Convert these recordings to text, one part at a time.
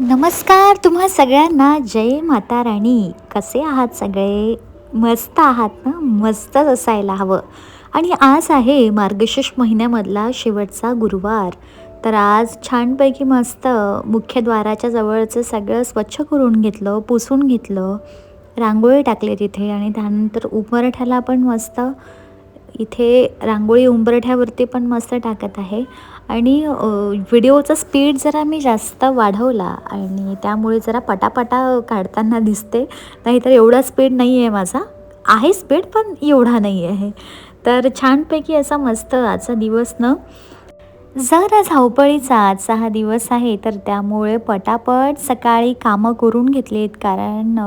नमस्कार तुम्हा सगळ्यांना. जय माता राणी. कसे आहात सगळे? मस्त आहात ना? मस्तच असायला हवं. आणि आज आहे मार्गशीर्ष महिन्यामधला शेवटचा गुरुवार. तर आज छानपैकी मस्त मुख्यद्वाराच्या जवळचं सगळं स्वच्छ करून घेतलं पुसून घेतलं. रांगोळी टाकली तिथे आणि त्यानंतर उंबरठ्याला पण मस्त इथे रांगोळी उंबरठ्यावरती पण मस्त टाकत आहे. आणि व्हिडिओचा स्पीड जरा मी जास्त वाढवला आणि त्यामुळे जरा पटापटा काढताना दिसते. नाहीतर एवढा स्पीड नाही आहे माझा. आहे स्पीड पण एवढा नाही आहे तर छानपैकी असा मस्त आजचा दिवस न. जरा धावपळीचा आजचा हा दिवस आहे तर त्यामुळे पटापट सकाळी कामं करून घेतलीत. कारण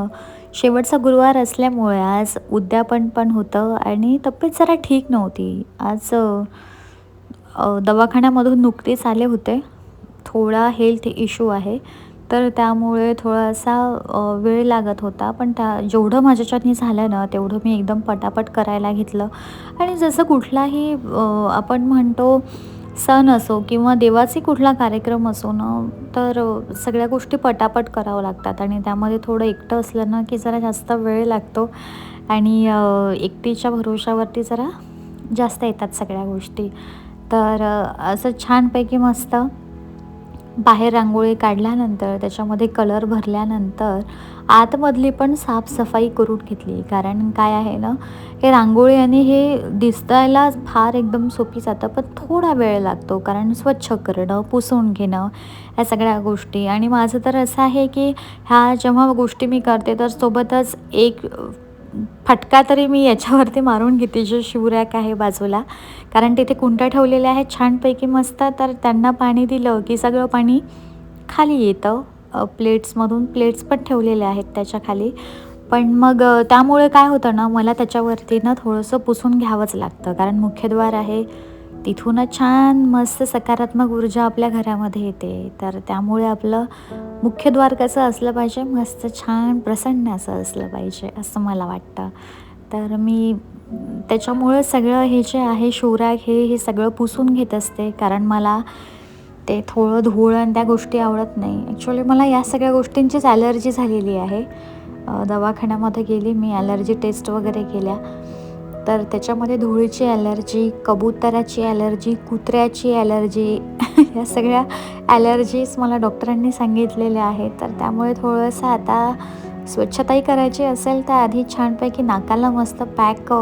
शेवटचा गुरुवार असल्यामुळे आज उद्यापन पण होतं आणि तब्येत जरा ठीक नव्हती. आज दवाखान्यामधून नुकतेच आले होते. थोडा हेल्थ इश्यू आहे. तर त्यामुळे थोडासा वेळ लागत होता. पण त्या जेवढं माझ्याच्यानी झालं ना तेवढं मी एकदम पटापट करायला घेतलं. आणि जसं कुठलाही आपण म्हणतो सण असो किंवा देवाचे कुठला कार्यक्रम असो ना तर सगळ्या गोष्टी पटापट करावं लागतात. आणि त्यामध्ये थोडं एकटं असलं ना की जरा जास्त वेळ लागतो. आणि एकटीच्या भरोशावरती जरा जास्त येतात सगळ्या गोष्टी. तर असं छानपैकी मस्त बाहेर रांगोळी काढल्यानंतर त्याच्यामध्ये कलर भरल्यानंतर आतमधली पण साफसफाई करून घेतली. कारण काय आहे ना हे रांगोळी आणि हे दिसायला फार एकदम सोपी जातं पण थोडा वेळ लागतो. कारण स्वच्छ करणं पुसून घेणं ह्या सगळ्या गोष्टी. आणि माझं तर असं आहे की ह्या जेव्हा गोष्टी मी करते तर सोबतच एक फटका तरी मी याच्यावरती मारून घेते जे शिवरॅक आहे बाजूला. कारण तिथे कुंड्या ठेवलेल्या आहेत छानपैकी मस्त. तर त्यांना पाणी दिलं की सगळं पाणी खाली येतं. प्लेट्समधून प्लेट्स पण ठेवलेल्या आहेत त्याच्याखाली. पण मग त्यामुळे काय होतं ना मला त्याच्यावरती ना थोडंसं पुसून घ्यावंच लागतं. कारण मुख्यद्वार आहे तिथूनच छान मस्त सकारात्मक ऊर्जा आपल्या घरामध्ये येते. तर त्यामुळे आपलं मुख्यद्वार कसं असलं पाहिजे मस्त छान प्रसन्न असं असलं पाहिजे असं मला वाटतं. तर मी त्याच्यामुळं सगळं हे जे आहे शिवराग हे हे सगळं पुसून घेत असते. कारण मला ते थोडं धूळ आणि त्या गोष्टी आवडत नाही. ॲक्च्युली मला या सगळ्या गोष्टींचीच ॲलर्जी झालेली आहे. दवाखान्यामध्ये गेली मी ॲलर्जी टेस्ट वगैरे केल्या. तर त्याच्यामध्ये धुळीची ॲलर्जी कबुतराची ॲलर्जी कुत्र्याची ॲलर्जी या सगळ्या ॲलर्जीज मला डॉक्टरांनी सांगितलेल्या आहेत. तर त्यामुळे थोडंसं आता स्वच्छताही करायची असेल तर आधी छानपैकी नाकाला मस्त पॅक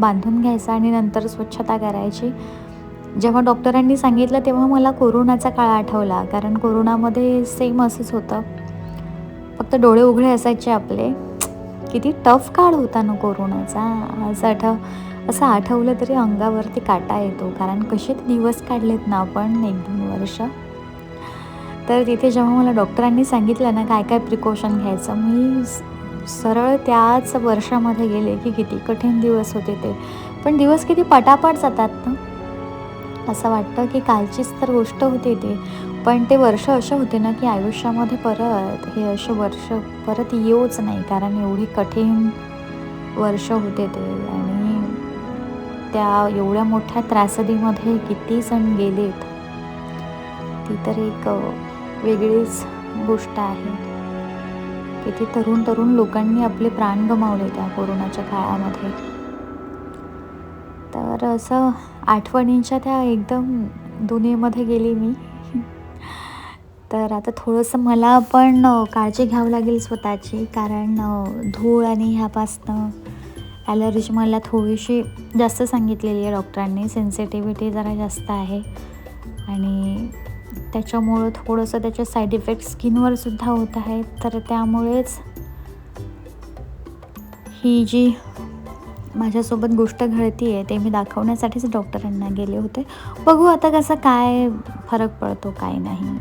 बांधून घ्यायचा आणि नंतर स्वच्छता करायची. जेव्हा डॉक्टरांनी सांगितलं तेव्हा मला कोरोनाचा काळ आठवला कारण कोरोनामध्ये सेम असंच होतं. फक्त डोळे उघडे असायचे आपले. किती टफ काळ होता ना कोरोनाचा. असं आठव असं आठवलं तरी अंगावरती काटा येतो. कारण कसे दिवस काढलेत ना आपण एक दोन वर्ष. तर तिथे जेव्हा मला डॉक्टरांनी सांगितलं ना काय काय प्रिकॉशन घ्यायचं मी सरळ त्याच वर्षामध्ये गेले की किती कठीण दिवस होते ते. पण दिवस किती पटापट जातात ना. असं वाटतं की कालचीच तर गोष्ट होती ते. पण ते वर्ष असे होते ना की आयुष्यामध्ये परत हे असे वर्ष परत येऊच नाही. कारण एवढी कठीण वर्ष होते ते. आणि त्या एवढ्या मोठ्या त्रासदीमध्ये किती जण गेलेत ती तर एक वेगळीच गोष्ट आहे. किती तरुण तरुण लोकांनी आपले प्राण गमावले त्या कोरोनाच्या काळामध्ये. तर असं आठवणींच्या त्या एकदम दुनियेमध्ये गेली मी. तर आता थोडंसं मला पण काळजी घ्यावं लागेल स्वतःची. कारण धूळ आणि ह्यापासनं ॲलर्जी मला थोडीशी जास्त सांगितलेली आहे डॉक्टरांनी. सेन्सिटिव्हिटी जरा जास्त आहे. आणि त्याच्यामुळं थोडंसं त्याचे साईड इफेक्ट स्किनवर सुद्धा होत आहेत. तर त्यामुळेच ही जी माझ्यासोबत गोष्ट घडती आहे ते मी दाखवण्यासाठीच डॉक्टरांना गेले होते. बघू आता कसं काय फरक पडतो काय नाही.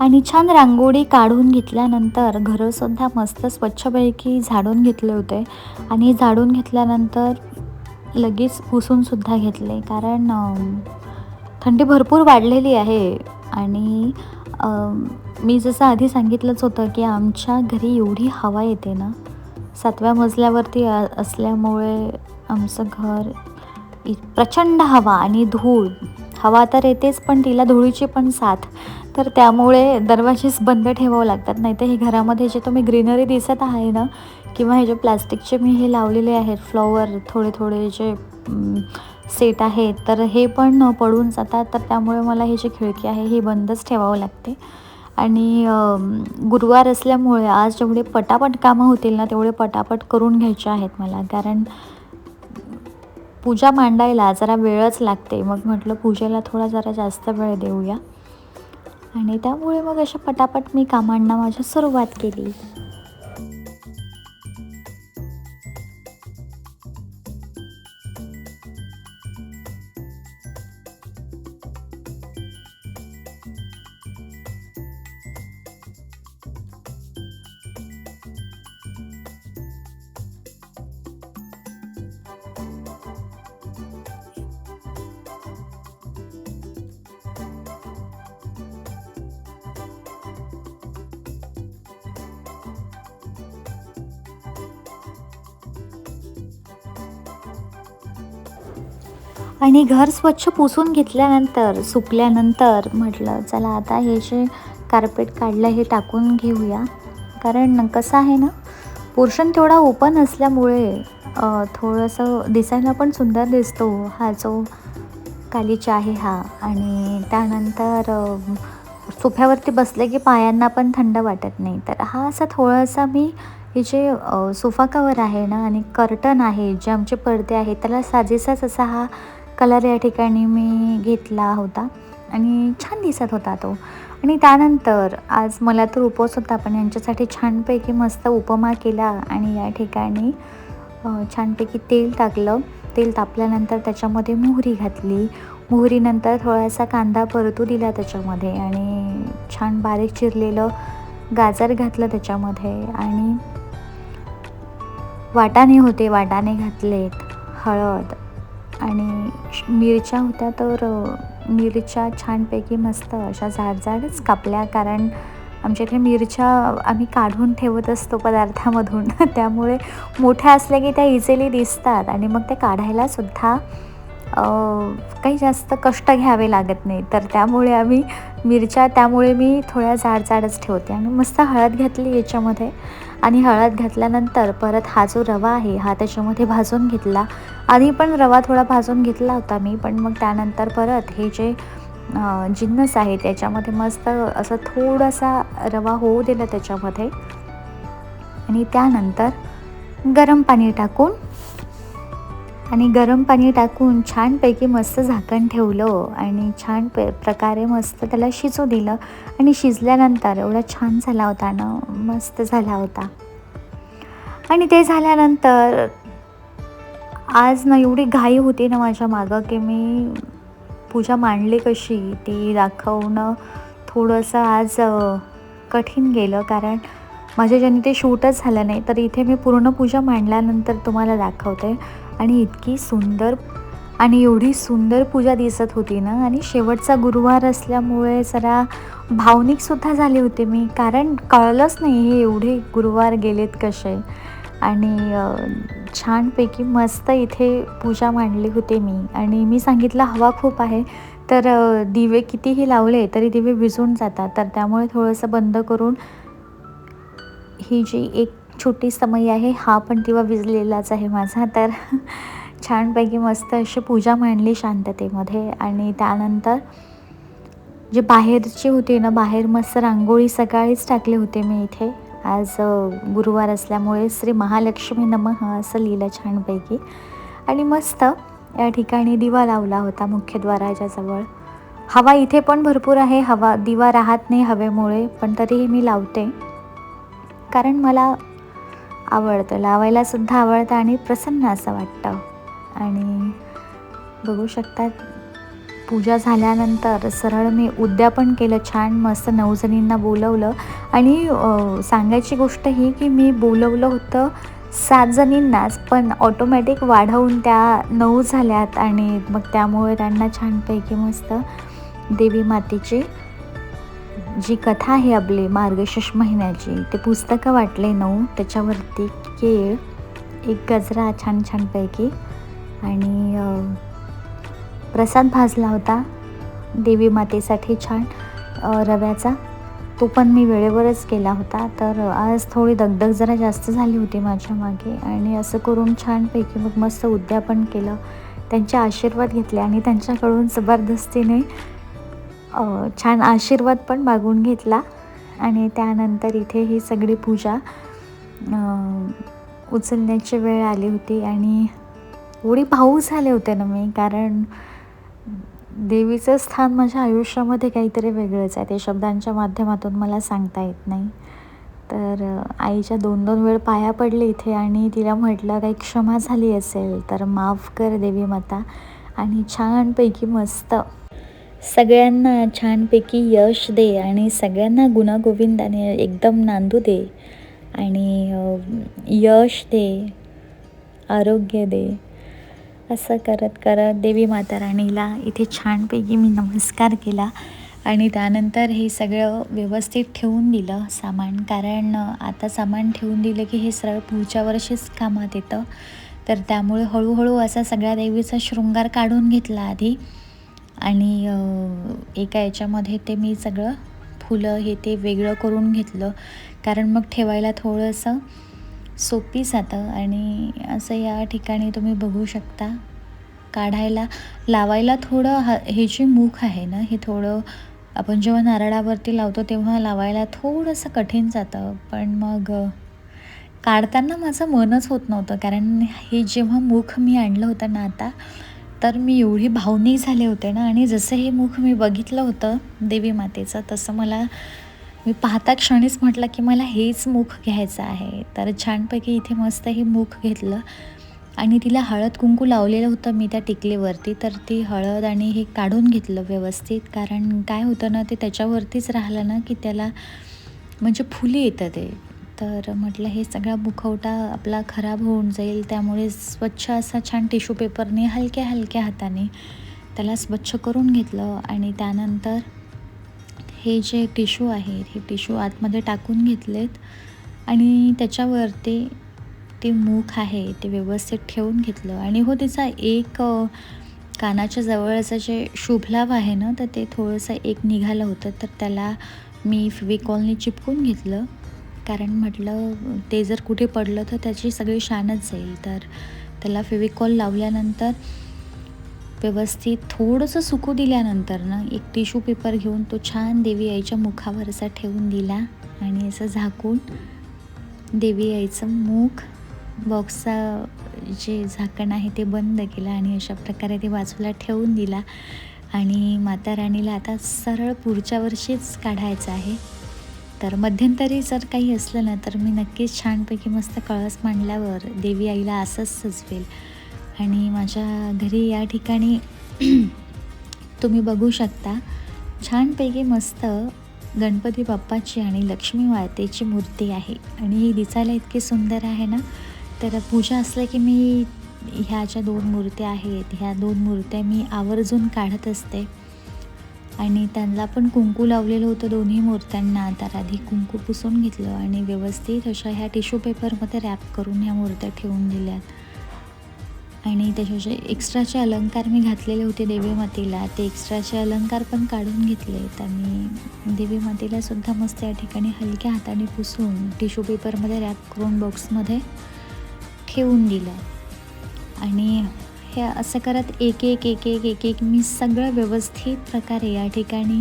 आणि छान रांगोळी काढून घेतल्यानंतर घरंसुद्धा मस्त स्वच्छपैकी झाडून घेतले होते. आणि झाडून घेतल्यानंतर लगेच पुसूनसुद्धा घेतले. कारण थंडी भरपूर वाढलेली आहे. आणि मी जसं आधी सांगितलंच होतं की आमच्या घरी एवढी हवा येते ना सातव्या मजल्यावरती असल्यामुळे आमचं घर प्रचंड हवा आणि धूळ हवा तर येतेच पण तिला धुळीची पण साथ. तर त्यामुळे दरवाजेच बंद ठेवावं लागतात. नाही तर हे घरामध्ये जे तुम्ही ग्रीनरी दिसत आहे ना किंवा हे जे प्लास्टिकचे मी हे लावलेले आहेत फ्लॉवर थोडे थोडे जे सेट आहेत तर हे पण पडून जातात. तर त्यामुळे मला ही जी खिडकी आहे ही बंदच ठेवावं लागते. आणि गुरुवार असल्यामुळे आज जेवढे पटापट कामं होतील ना तेवढे पटापट करून घ्यायचे आहेत मला. कारण पूजा मांडायला जरा वेळच लागते. मग म्हटलं पूजेला थोडा जरा जास्त वेळ देऊया. आणि त्यामुळे मग अशा पटापट मी कामांना माझ्या सुरुवात केली. आणि घर स्वच्छ पुसून घेतल्यानंतर सुकल्यानंतर म्हटलं चला आता हे जे कार्पेट काढलं हे टाकून घेऊया. कारण कसं आहे ना पोर्शन तेवढा ओपन असल्यामुळे थोडंसं दिसायला पण सुंदर दिसतो. हा जो कालीचा आहे हा. आणि त्यानंतर सोफ्यावरती बसले की पायांना पण थंड वाटत नाही. तर हा असा थोडासा मी हे जे सोफा कवर आहे ना आणि कर्टन आहे जे आमचे पडदे आहेत त्याला साजेसाच असा हा कलर या ठिकाणी मी घेतला होता आणि छान दिसत होता तो. आणि त्यानंतर आज मला तर उपवास होता पण यांच्यासाठी छानपैकी मस्त उपमा केला आणि या ठिकाणी छानपैकी तेल टाकलं. तेल तापल्यानंतर त्याच्यामध्ये मोहरी घातली. मोहरीनंतर थोडासा कांदा परतू दिला त्याच्यामध्ये आणि छान बारीक चिरलेलं गाजर घातलं त्याच्यामध्ये आणि वाटाणे होते वाटाणे घातलेत हळद आणि श- मिरच्या होत्या तर मिरच्या छानपैकी मस्त अशा जाडजाडच कापल्या. कारण आमच्या इकडे मिरच्या आम्ही काढून ठेवत असतो पदार्थामधून. त्यामुळे मोठ्या असल्या की त्या इझिली दिसतात. आणि मग त्या काढायलासुद्धा काही जास्त कष्ट घ्यावे लागत नाही तर त्यामुळे आम्ही मिरच्या त्यामुळे मी थोड्या जाड जाडच ठेवते. आणि मस्त हळद घातली याच्यामध्ये. आणि हळद घातल्यानंतर परत हा जो रवा आहे हा त्याच्यामध्ये भाजून घेतला. आधी पण रवा थोडा भाजून घेतला होता मी पण मग त्यानंतर परत हे जे जिन्नस आहे त्याच्यामध्ये मस्त असं थोडासा रवा होऊ दिला त्याच्यामध्ये. आणि त्यानंतर गरम पाणी टाकून आणि गरम पाणी टाकून छानपैकी मस्त झाकण ठेवलं आणि छान प प्रकारे मस्त त्याला शिजू दिलं. आणि शिजल्यानंतर एवढा छान झाला होता ना मस्त झाला होता. आणि ते झाल्यानंतर आज ना एवढी घाई होती ना माझ्या मागं की मी पूजा मांडली कशी ती दाखवणं थोडंसं आज कठीण गेलं. कारण माझ्या ज्याने ते शूटच झालं नाही तर इथे मी पूर्ण पूजा मांडल्यानंतर तुम्हाला दाखवते. आणि इतकी सुंदर आणि एवढी सुंदर पूजा दिसत होती ना? आणि शेवटचा गुरुवार असल्यामुळे जरा भावनिकसुद्धा झाले होते मी. कारण कळलंच नाही हे एवढे गुरुवार गेलेत कसे. आणि छानपैकी मस्त इथे पूजा मांडली होती मी. आणि मी सांगितलं हवा खूप आहे. तर दिवे कितीही लावले तरी दिवे विझून जातात. तर त्यामुळे थोडंसं बंद करून ही जी एक छोटी समय आहे. हा पण दिवा विजलेलाच आहे माझा. तर छानपैकी मस्त अशी पूजा मांडली शांततेमध्ये. आणि त्यानंतर जे बाहेरची होती ना बाहेर मस्त रांगोळी सकाळीच टाकले होते मी इथे. आज गुरुवार असल्यामुळे श्री महालक्ष्मी नमः असं लिहिलं छानपैकी. आणि मस्त या ठिकाणी दिवा लावला होता मुख्यद्वाराच्या जवळ हवा इथे पण भरपूर आहे. हवा दिवा राहत नाही हवेमुळे पण तरीही मी लावते. कारण मला आवडतं. लावायलासुद्धा आवडतं आणि प्रसन्न असं वाटतं. आणि बघू शकतात पूजा झाल्यानंतर सरळ मी उद्यापन केलं छान मस्त नवजणींना बोलवलं. आणि सांगायची गोष्ट ही की मी बोलवलं होतं सात जणींनाच पण ऑटोमॅटिक वाढवून त्या नऊ झाल्यात आणि मग त्यामुळे त्यांना छानपैकी मस्त देवी मातेची जी कथा आहे आपली मार्गशीर्ष महिन्याची ते पुस्तकं वाटले नऊ त्याच्यावरती केळ एक गजरा छान छानपैकी आणि प्रसाद भाजला होता देवी मातेसाठी छान रव्याचा. तो पण मी वेळेवरच केला होता तर आज थोडी दगदग जरा जास्त झाली होती माझ्या मागे आणि असं करून छानपैकी मग मस्त उद्यापन केलं. त्यांचे आशीर्वाद घेतले आणि त्यांच्याकडून जबरदस्तीने छान आशीर्वाद पण मागून घेतला आणि त्यानंतर इथे ही सगळी पूजा उचलण्याची वेळ आली होती आणि एवढी भाऊ झाले होते ना मी कारण देवीचं स्थान माझ्या आयुष्यामध्ये काहीतरी वेगळंच आहे. ते शब्दांच्या माध्यमातून मला सांगता येत नाही. तर आईच्या दोन दोन वेळ पाया पडले इथे आणि तिला म्हटलं काही क्षमा झाली असेल तर माफ कर देवी माता आणि छानपैकी मस्त सगळ्यांना छानपैकी यश दे आणि सगळ्यांना गुणागोविंदाने एकदम नांदू दे आणि यश दे आरोग्य दे असं करत करत देवी माता राणीला इथे छानपैकी मी नमस्कार केला आणि त्यानंतर हे सगळं व्यवस्थित ठेवून दिलं सामान. कारण आता सामान ठेवून दिलं की हे सरळ पुढच्या वर्षीच कामात येतं. तर त्यामुळे हळूहळू असा सगळ्या देवीचा शृंगार काढून घेतला आधी. आणि एका याच्यामध्ये ते मी सगळं फुलं हे ते वेगळं करून घेतलं. कारण मग ठेवायला थोडंसं सोपी जातं आणि असं या ठिकाणी तुम्ही बघू शकता. काढायला लावायला थोडं ह हे जे मुख आहे ना हे थोडं आपण जेव्हा नारळावरती लावतो तेव्हा लावायला थोडंसं कठीण जातं. पण मग काढताना माझं मनच होत नव्हतं. कारण हे जेव्हा मुख मी आणलं होतं ना आता तर मी एवढी भावनिक झाले होते ना आणि जसं हे मुख मी बघितलं होतं देवी मातेचं तसं मला मी पाहता क्षणीच म्हटलं की मला हेच मुख घ्यायचं आहे. तर छानपैकी इथे मस्त हे मुख घेतलं आणि तिला हळद कुंकू लावलेलं होतं मी त्या टिकलीवरती तर ती हळद आणि हे काढून घेतलं व्यवस्थित कारण काय होतं ना ते त्याच्यावरतीच राहिलं ना की त्याला म्हणजे फुली येतं ते. तर म्हटलं हे सगळा मुखवटा आपला खराब होऊन जाईल त्यामुळे स्वच्छ असा छान टिश्यू पेपरने हलक्या हलक्या हाताने त्याला स्वच्छ करून घेतलं आणि त्यानंतर हे जे टिश्यू आहेत हे टिश्यू आतमध्ये टाकून घेतलेत आणि त्याच्यावरती ते मुख आहे ते व्यवस्थित ठेवून घेतलं आणि हो तिचा एक कानाच्या जवळचं जे शुभलाभ आहे ना तर ते थोडंसं एक निघालं होतं तर त्याला मी फेविकॉलनी चिपकून घेतलं कारण म्हटलं ते जर कुठे पडलं तर त्याची सगळी शानच जाईल. तर त्याला फेविकॉल लावल्यानंतर व्यवस्थित थोडंसं सुकू दिल्यानंतर ना एक टिश्यू पेपर घेऊन तो छान देवी आईच्या मुखावर असा ठेवून दिला आणि असं झाकून देवी आईचं मुख बॉक्सचा जे झाकण आहे ते बंद केलं आणि अशा प्रकारे ते बाजूला ठेवून दिला. आणि माता राणीला आता सरळ पुढच्या वर्षीच काढायचं आहे. तर मध्यंतरी जर काही असलं ना तर मी नक्कीच छानपैकी मस्त कळस मांडल्यावर देवी आईला असंच सजवेल. आणि माझ्या घरी या ठिकाणी तुम्ही बघू शकता छानपैकी मस्त गणपती बाप्पाची आणि लक्ष्मी मातेची मूर्ती आहे. आणि ही दिसायला इतकी सुंदर आहे ना तर पूजा असलं की मी ह्या ज्या दोन मूर्त्या आहेत ह्या दोन मूर्त्या मी आवर्जून काढत असते. आणि त्यांना पण कुंकू लावलेलं होतं दोन्ही मूर्त्यांना. तर आधी कुंकू पुसून घेतलं आणि व्यवस्थित अशा ह्या टिश्यू पेपरमध्ये रॅप करून ह्या मूर्त्या ठेवून दिल्यात आणि त्याच्याचे एक्स्ट्राचे अलंकार मी घातलेले होते देवी मातेला. ते एक्स्ट्राचे अलंकार पण काढून घेतले. तर मी देवी सुद्धा मस्त या ठिकाणी हलक्या हाताने पुसून टिश्यू पेपरमध्ये रॅप करून बॉक्समध्ये ठेवून दिलं. आणि हे असं करत एक एक एक एक एक एक मी सगळं व्यवस्थित प्रकारे या ठिकाणी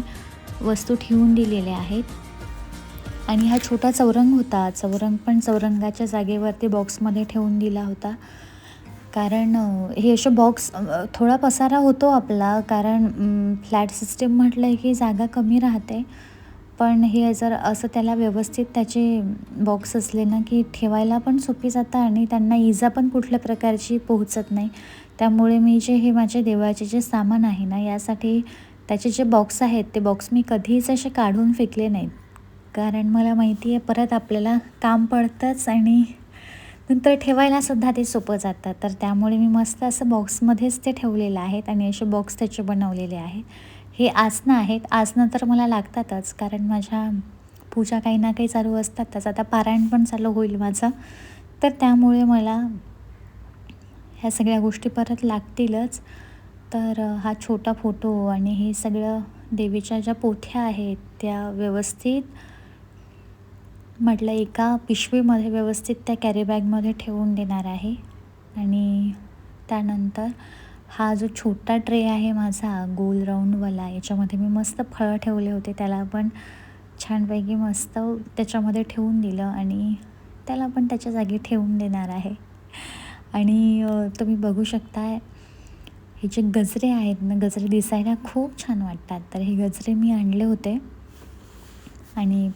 वस्तू ठेवून दिलेल्या आहेत. आणि हा छोटा चौरंग होता. चौरंग पण चौरंगाच्या जागेवरती बॉक्समध्ये ठेवून दिला होता. कारण हे असे बॉक्स थोडा पसारा होतो आपला. कारण फ्लॅट सिस्टीम म्हटलं की जागा कमी राहते. पण हे जर असं त्याला व्यवस्थित त्याचे बॉक्स असले ना की ठेवायला पण सोपी जातं आणि त्यांना इजा पण कुठल्या प्रकारची पोहोचत नाही. त्यामुळे मी जे हे माझे देवाचे जे सामान आहे ना यासाठी त्याचे जे बॉक्स आहेत ते बॉक्स मी कधीच असे काढून फेकले नाहीत. कारण मला माहिती आहे परत आपल्याला काम पडतंच आणि नंतर ठेवायलासुद्धा ते सोपं जातं. तर त्यामुळे मी मस्त असं बॉक्समध्येच ते ठेवलेलं आहेत आणि असे बॉक्स त्याचे बनवलेले आहेत. हे आसनं आहेत. आसनं तर मला लागतातच कारण माझ्या पूजा काही ना काही चालू असतातच. आता पारायण पण चालू होईल माझं. तर त्यामुळे मला ह्या सगळ्या गोष्टी परत लागतीलच. तर हा छोटा फोटो आणि हे सगळं देवीच्या ज्या पोथ्या आहेत त्या व्यवस्थित म्हटलं एका पिशवीमध्ये व्यवस्थित त्या कॅरीबॅगमध्ये ठेवून देणार आहे. आणि त्यानंतर हा जो छोटा ट्रे आहे माझा गोल राऊंडवाला याच्यामध्ये मी मस्त फळं ठेवले होते. त्याला पण छानपैकी मस्त त्याच्यामध्ये ठेवून दिलं आणि त्याला पण त्याच्या जागी ठेवून देणार आहे. आणि तुम्ही बघू शकता हे जे गजरे आहेत ना गजरे दिसायला खूप छान वाटतात. तर हे गजरे मी आणले होते आणि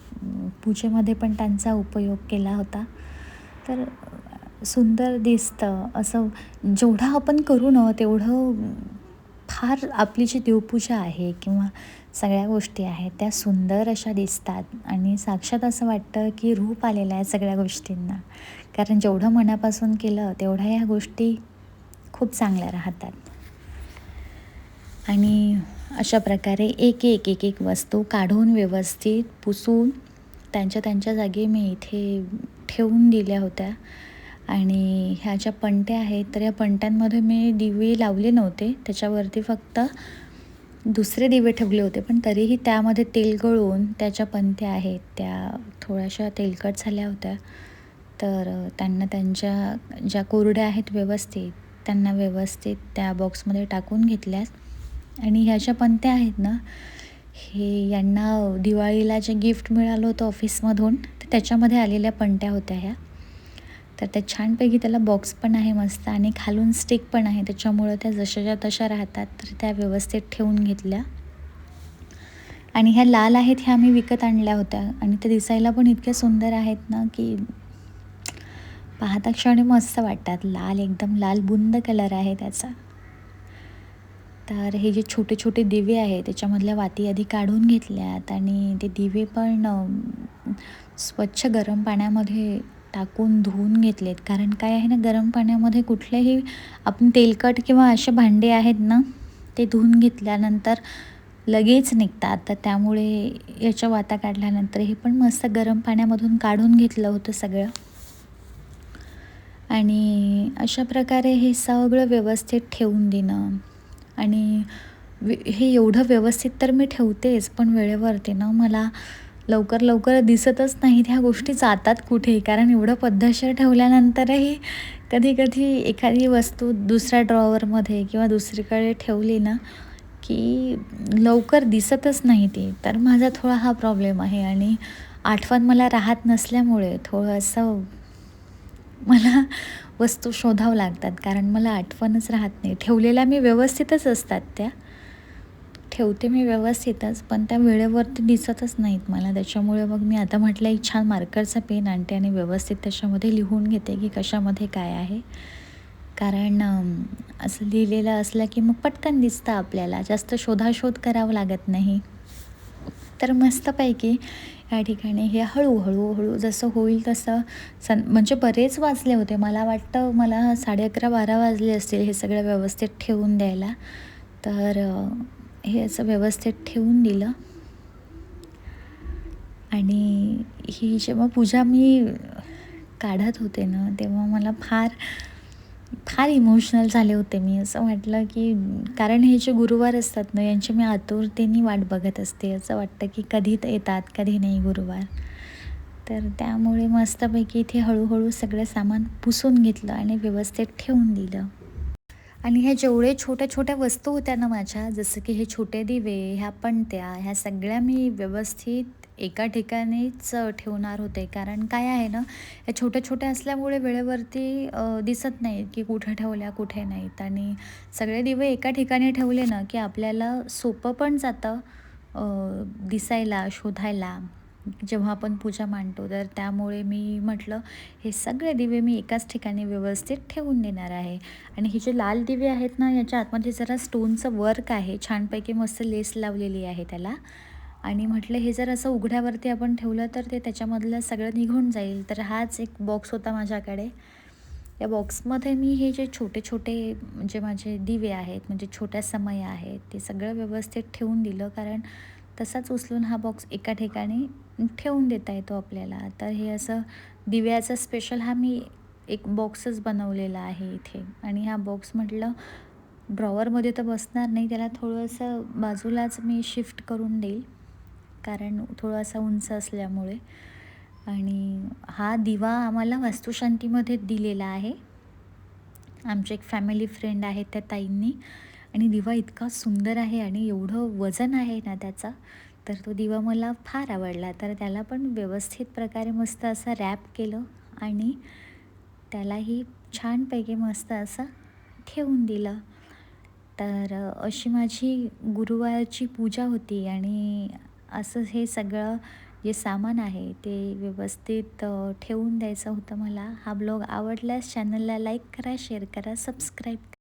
पूजेमध्ये पण त्यांचा उपयोग केला होता. तर सुंदर दिसतं. असं जेवढं आपण करू ना तेवढं फार आपली जी देवपूजा आहे किंवा सगळ्या गोष्टी आहेत त्या सुंदर अशा दिसतात. आणि साक्षात असं वाटतं की रूप आलेलं आहे सगळ्या गोष्टींना. कारण जेवढं मनापासून केलं तेवढ्या ह्या गोष्टी खूप चांगल्या राहतात. आणि अशा प्रकारे एक एक एक एक वस्तू काढून व्यवस्थित पुसून त्यांच्या त्यांच्या जागी मी इथे ठेवून दिल्या होत्या. आणि ह्या ज्या पणत्या आहेत तर या पणत्यांमध्ये मी दिवे लावले नव्हते. त्याच्यावरती फक्त दुसरे दिवे ठेवले होते पण तरीही त्यामध्ये तेल गळून त्याच्या पणत्या आहेत. त्या थोड्याशा तेलकट झाल्या होत्या. तर त्यांना त्यांच्या ज्या कोरड्या आहेत व्यवस्थित त्यांना व्यवस्थित त्या बॉक्समध्ये टाकून घेतल्यास. आणि ह्या ज्या पणत्या आहेत ना हे यांना दिवाळीला जे गिफ्ट मिळालं होतं ऑफिसमधून तर त्याच्यामध्ये आलेल्या पणत्या होत्या ह्या. तर त्या छानपैकी त्याला बॉक्स पण आहे मस्त आणि खालून स्टिक पण आहे. त्याच्यामुळं त्या जशाच्या तशा राहतात. तर त्या व्यवस्थित ठेवून घेतल्या. आणि ह्या लाल आहेत ह्या मी विकत आणल्या होत्या. आणि त्या दिसायला पण इतक्या सुंदर आहेत ना की पाहता क्षणी मस्त वाटतात. लाल एकदम लाल बुंद कलर आहे त्याचा. तर हे जे छोटे छोटे दिवे आहेत त्याच्यामधल्या वाती आधी काढून घेतल्यात. आणि ते दिवे पण स्वच्छ गरम पाण्यामध्ये टाकून धुवून घेतलेत. कारण काय आहे ना गरम पाण्यामध्ये कुठलेही आपण तेलकट किंवा असे भांडे आहेत ना ते धुवून घेतल्यानंतर लगेच निघतात. तर त्यामुळे याच्या वाता काढल्यानंतर हे पण मस्त गरम पाण्यामधून काढून घेतलं होतं सगळं. आणि अशा प्रकारे हे सगळं व्यवस्थित ठेवून देणं आणि हे एवढं व्यवस्थित तर मी ठेवतेच पण वेळेवरती ना मला लवकर लवकर दिसतच नाहीत ह्या गोष्टी जातात कुठे? कारण एवढं पद्धतशीर ठेवल्यानंतरही कधी कधी एखादी वस्तू दुसऱ्या ड्रॉवरमध्ये किंवा दुसरीकडे ठेवली ना की लवकर दिसतच नाही ती. तर माझा थोडा हा प्रॉब्लेम आहे आणि आठवण मला राहत नसल्यामुळे थोडंसं मला वस्तू शोधावं लागतात. कारण मला आठवणच राहत नाही. ठेवलेल्या मी व्यवस्थितच असतात त्या. ठेवते मी व्यवस्थितच पण त्या वेळेवरती दिसतच नाहीत मला. त्याच्यामुळे मग मी आता म्हटलं एक छान मार्करचा पेन आणते आणि व्यवस्थित त्याच्यामध्ये लिहून घेते की कशामध्ये काय आहे. कारण असं लिहिलेलं असलं की मग पटकन दिसतं आपल्याला. जास्त शोधाशोध करावं लागत नाही. तर मस्तपैकी या ठिकाणी हे हळूहळू हळू जसं होईल तसं सं म्हणजे बरेच वाजले होते. मला वाटतं मला साडे अकरा बारा वाजले असतील हे सगळं व्यवस्थित ठेवून द्यायला. तर हे असं व्यवस्थित ठेवून दिलं. आणि ही जेव्हा पूजा मी काढत होते ना तेव्हा मला फार फार इमोशनल झाले होते मी. असं वाटलं की कारण हे जे गुरुवार असतात ना यांची मी आतुरतेने वाट बघत असते. असं वाटतं की कधी येतात कधी नाही गुरुवार. तर त्यामुळे मस्तपैकी इथे हळूहळू सगळं सामान पुसून घेतलं आणि व्यवस्थित ठेवून दिलं. आणि ह्या जेवढे छोट्या छोट्या वस्तू होत्या ना माझ्या जसं की हे छोटे दिवे ह्या पणत्या ह्या सगळ्या मी व्यवस्थित एका ठिकाणीच ठेवणार होते. कारण काय आहे ना या छोट्या छोट्या असल्यामुळे वेळेवरती दिसत नाहीत की कुठे ठेवल्या कुठे नाहीत. आणि सगळे दिवे एका ठिकाणी ठेवले ना की आपल्याला सोपं पण जातं दिसायला शोधायला. जेव्हा आपण पूजा मांडतो तर त्यामुळे मी म्हटलं हे सगळे दिवे मी एकाच ठिकाणी व्यवस्थित ठेवून देणार आहे. आणि हे जे लाल दिवे आहेत ना याच्या आतमध्ये जरा स्टोनचं वर्क आहे. छानपैकी मस्त लेस लावलेली आहे त्याला. आणि म्हटलं हे जर असं उघड्यावरती आपण ठेवलं तर ते त्याच्यामधलं सगळं निघून जाईल. तर हाच एक बॉक्स होता माझ्याकडे. या बॉक्समध्ये मी हे जे छोटे छोटे जे माझे दिवे आहेत म्हणजे छोट्या समय आहेत ते सगळं व्यवस्थित ठेवून दिलं. कारण तसाच उचलून हा बॉक्स एका ठिकाणी ठेवून देता येतो आपल्याला. तर हे असं दिव्याचा स्पेशल हा मी एक बॉक्सच बनवलेला आहे इथे. आणि हा बॉक्स म्हटलं ड्रॉवरमध्ये तर बसणार नाही त्याला थोडंसं बाजूलाच मी शिफ्ट करून देईल. कारण थोडासा उंच असल्यामुळे. आणि हा दिवा आम्हाला वास्तुशांतीमध्ये दिलेला आहे. आमचे एक फॅमिली फ्रेंड आहेत त्या ताईंनी. आणि दिवा इतका सुंदर आहे आणि एवढं वजन आहे ना त्याचा तर तो दिवा मला फार आवडला. तर त्याला पण व्यवस्थित प्रकारे मस्त असं रॅप केलं आणि त्यालाही छानपैकी मस्त असं ठेवून दिलं. तर अशी माझी गुरुवारची पूजा होती आणि असं हे सगळं जे सामान आहे ते व्यवस्थित ठेवून द्यायचं होतं मला. हा ब्लॉग आवडल्यास चॅनलला लाईक करा शेअर करा सबस्क्राईब